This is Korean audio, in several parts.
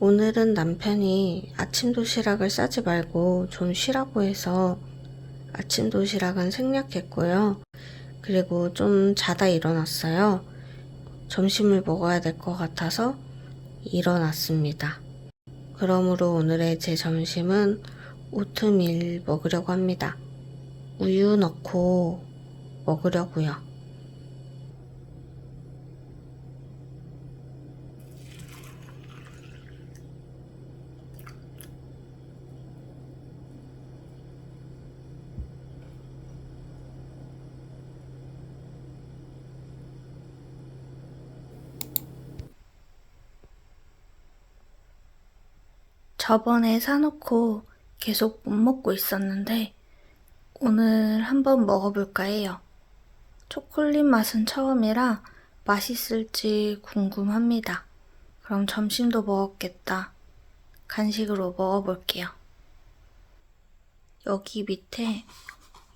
오늘은 남편이 아침 도시락을 싸지 말고 좀 쉬라고 해서 아침 도시락은 생략했고요. 그리고 좀 자다 일어났어요. 점심을 먹어야 될 것 같아서 일어났습니다. 그러므로 오늘의 제 점심은 오트밀 먹으려고 합니다. 우유 넣고 먹으려고요. 저번에 사놓고 계속 못 먹고 있었는데 오늘 한번 먹어볼까 해요. 초콜릿 맛은 처음이라 맛있을지 궁금합니다. 그럼 점심도 먹었겠다. 간식으로 먹어볼게요. 여기 밑에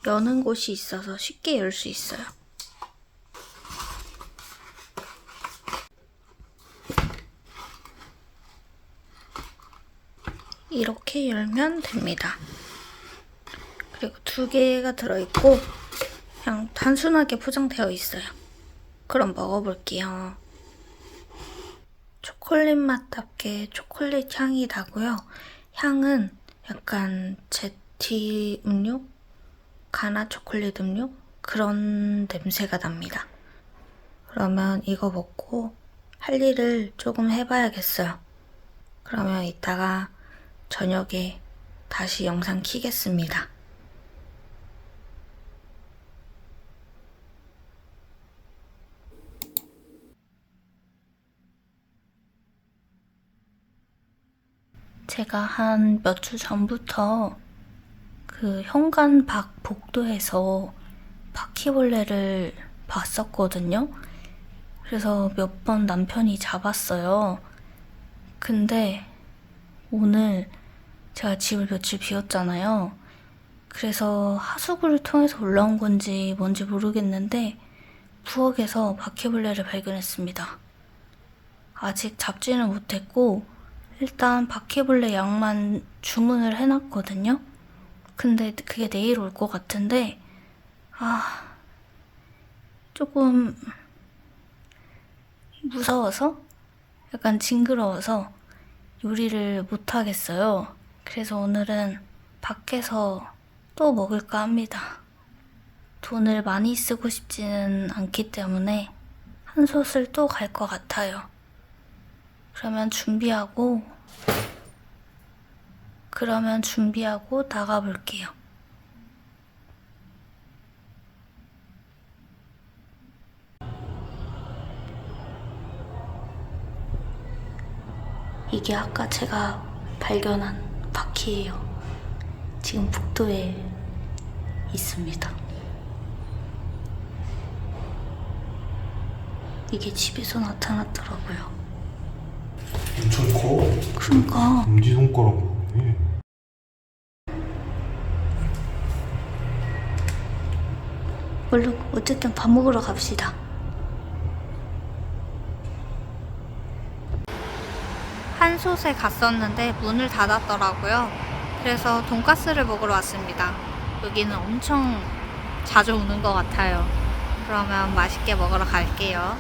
여는 곳이 있어서 쉽게 열 수 있어요. 이렇게 열면 됩니다. 그리고 두 개가 들어있고 그냥 단순하게 포장되어 있어요. 그럼 먹어볼게요. 초콜릿 맛답게 초콜릿 향이 나고요. 향은 약간 제티 음료? 가나 초콜릿 음료? 그런 냄새가 납니다. 그러면 이거 먹고 할 일을 조금 해봐야겠어요. 그러면 이따가 저녁에 다시 영상 키겠습니다. 제가 한 몇 주 전부터 그 현관 밖 복도에서 바퀴벌레를 봤었거든요. 그래서 몇 번 남편이 잡았어요. 근데 오늘 제가 집을 며칠 비웠잖아요. 그래서 하수구를 통해서 올라온 건지 뭔지 모르겠는데 부엌에서 바퀴벌레를 발견했습니다. 아직 잡지는 못했고 일단 바퀴벌레 약만 주문을 해놨거든요. 근데 그게 내일 올 것 같은데 아 조금 무서워서 약간 징그러워서 요리를 못 하겠어요. 그래서 오늘은 밖에서 또 먹을까 합니다. 돈을 많이 쓰고 싶지는 않기 때문에 한 솥을 또 갈 것 같아요. 그러면 준비하고 그러면 준비하고 나가볼게요. 이게 아까 제가 발견한 바퀴예요. 지금 북도에 있습니다. 이게 집에서 나타났더라고요. 엄청 커. 그러니까 엄지 손가락 네 얼른 어쨌든 밥 먹으러 갑시다. 한 솥에 갔었는데 문을 닫았더라고요. 그래서 돈가스를 먹으러 왔습니다. 여기는 엄청 자주 오는 것 같아요. 그러면 맛있게 먹으러 갈게요.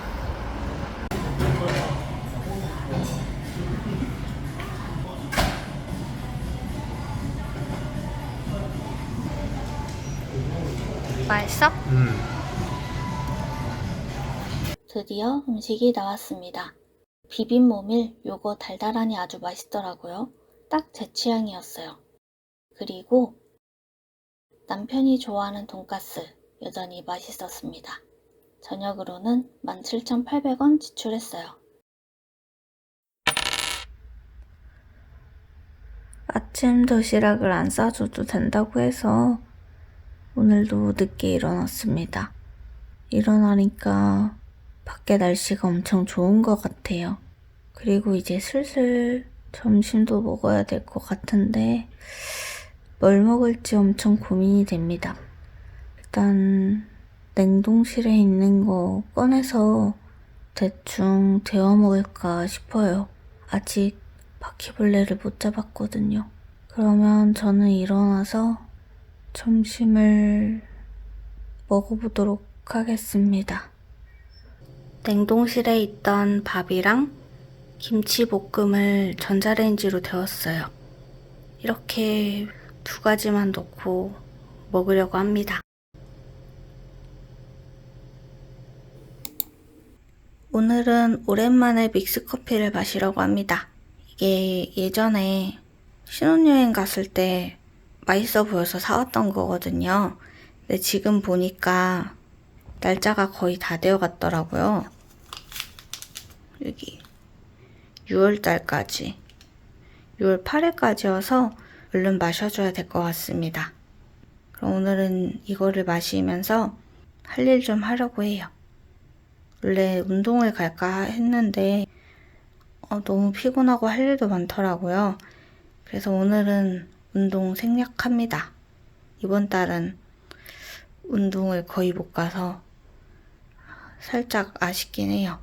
맛있어? 음. 드디어 음식이 나왔습니다. 비빔 모밀 요거 달달하니 아주 맛있더라고요. 딱 제 취향이었어요. 그리고 남편이 좋아하는 돈가스 여전히 맛있었습니다. 저녁으로는 17,800원 지출했어요. 아침 도시락을 안 싸줘도 된다고 해서 오늘도 늦게 일어났습니다. 일어나니까 밖에 날씨가 엄청 좋은 것 같아요. 그리고 이제 슬슬 점심도 먹어야 될 것 같은데 뭘 먹을지 엄청 고민이 됩니다. 일단 냉동실에 있는 거 꺼내서 대충 데워 먹을까 싶어요. 아직 바퀴벌레를 못 잡았거든요. 그러면 저는 일어나서 점심을 먹어보도록 하겠습니다. 냉동실에 있던 밥이랑 김치볶음을 전자레인지로 데웠어요. 이렇게 두 가지만 넣고 먹으려고 합니다. 오늘은 오랜만에 믹스커피를 마시려고 합니다. 이게 예전에 신혼여행 갔을 때 맛있어 보여서 사왔던 거거든요. 근데 지금 보니까 날짜가 거의 다 되어 갔더라고요. 여기 6월달까지 6월 8일까지여서 얼른 마셔줘야 될 것 같습니다. 그럼 오늘은 이거를 마시면서 할 일 좀 하려고 해요. 원래 운동을 갈까 했는데 어, 너무 피곤하고 할 일도 많더라고요. 그래서 오늘은 운동 생략합니다. 이번 달은 운동을 거의 못 가서 살짝 아쉽긴 해요.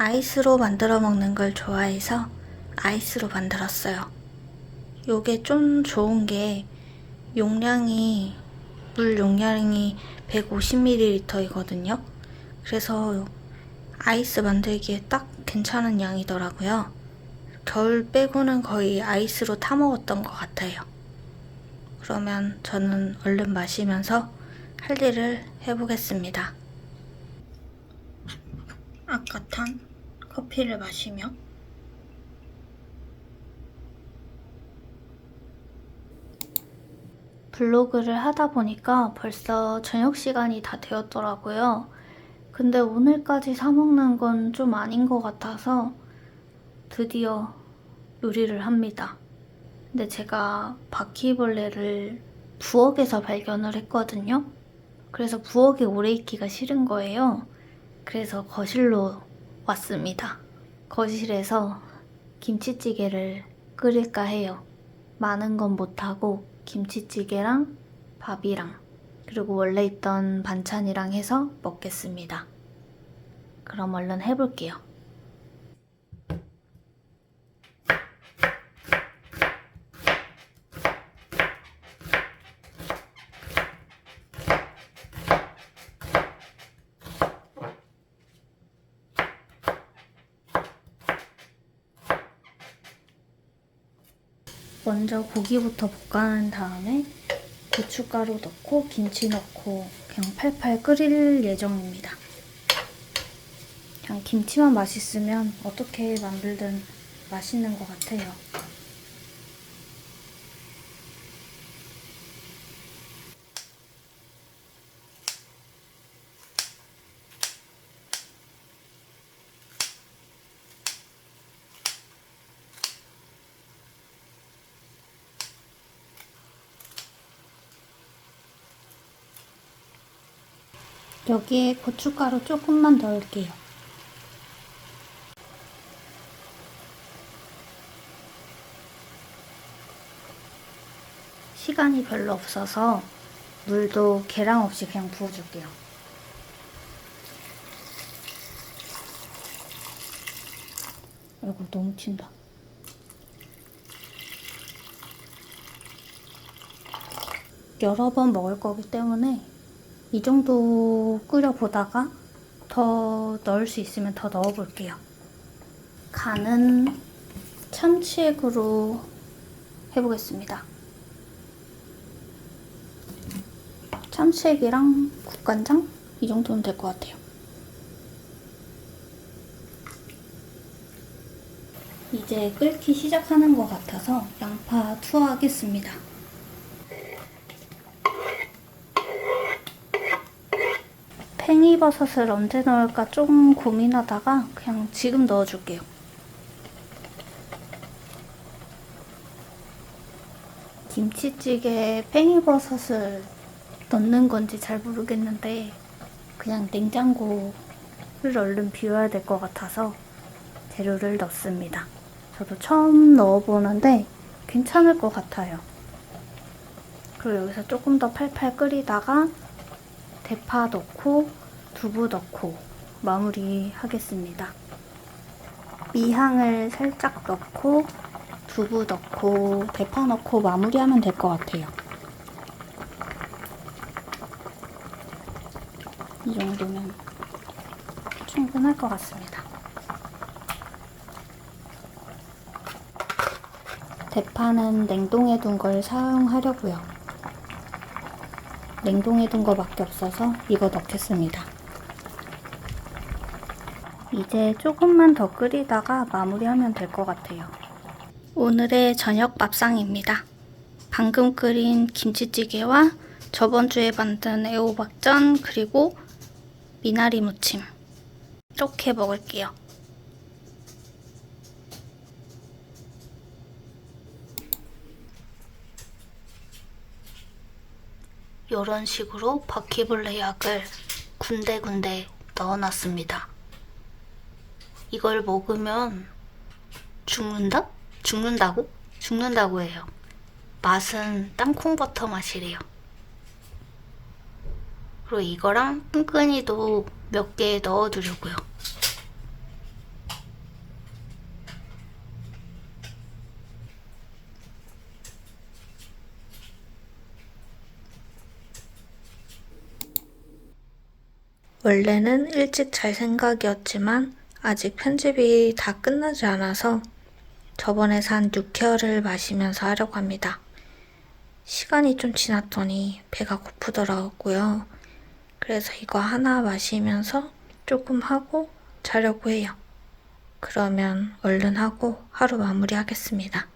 아이스로 만들어 먹는 걸 좋아해서 아이스로 만들었어요. 요게 좀 좋은 게 용량이 물 용량이 150ml이거든요. 그래서 아이스 만들기에 딱 괜찮은 양이더라고요. 겨울 빼고는 거의 아이스로 타 먹었던 것 같아요. 그러면 저는 얼른 마시면서 할 일을 해보겠습니다. 아까 탄 커피를 마시며 블로그를 하다 보니까 벌써 저녁 시간이 다 되었더라고요. 근데 오늘까지 사먹는 건 좀 아닌 것 같아서 드디어 요리를 합니다. 근데 제가 바퀴벌레를 부엌에서 발견을 했거든요. 그래서 부엌에 오래 있기가 싫은 거예요. 그래서 거실로 왔습니다. 거실에서 김치찌개를 끓일까 해요. 많은 건 못하고 김치찌개랑 밥이랑 그리고 원래 있던 반찬이랑 해서 먹겠습니다. 그럼 얼른 해볼게요. 먼저 고기부터 볶아낸 다음에 고춧가루 넣고 김치 넣고 그냥 팔팔 끓일 예정입니다. 그냥 김치만 맛있으면 어떻게 만들든 맛있는 것 같아요. 여기에 고춧가루 조금만 넣을게요. 시간이 별로 없어서 물도 계량 없이 그냥 부어줄게요. 아이고 너무 튄다. 여러 번 먹을 거기 때문에 이 정도 끓여보다가 더 넣을 수 있으면 더 넣어볼게요. 간은 참치액으로 해보겠습니다. 참치액이랑 국간장 이 정도면 될것 같아요. 이제 끓기 시작하는 것 같아서 양파 투하하겠습니다. 팽이버섯을 언제 넣을까 좀 고민하다가 그냥 지금 넣어줄게요. 김치찌개에 팽이버섯을 넣는 건지 잘 모르겠는데 그냥 냉장고를 얼른 비워야 될 것 같아서 재료를 넣습니다. 저도 처음 넣어보는데 괜찮을 것 같아요. 그리고 여기서 조금 더 팔팔 끓이다가 대파 넣고 두부 넣고 마무리 하겠습니다. 미향을 살짝 넣고 두부 넣고 대파 넣고 마무리하면 될 것 같아요. 이 정도면 충분할 것 같습니다. 대파는 냉동해 둔 걸 사용하려고요. 냉동해 둔 거밖에 없어서 이거 넣겠습니다. 이제 조금만 더 끓이다가 마무리하면 될 것 같아요. 오늘의 저녁 밥상입니다. 방금 끓인 김치찌개와 저번 주에 만든 애호박전 그리고 미나리 무침 이렇게 먹을게요. 이런 식으로 바퀴벌레 약을 군데군데 넣어놨습니다. 이걸 먹으면 죽는다? 죽는다고? 죽는다고 해요. 맛은 땅콩버터 맛이래요. 그리고 이거랑 끈끈이도 몇 개 넣어두려고요. 원래는 일찍 잘 생각이었지만 아직 편집이 다 끝나지 않아서 저번에 산 육회를 마시면서 하려고 합니다. 시간이 좀 지났더니 배가 고프더라고요. 그래서 이거 하나 마시면서 조금 하고 자려고 해요. 그러면 얼른 하고 하루 마무리 하겠습니다.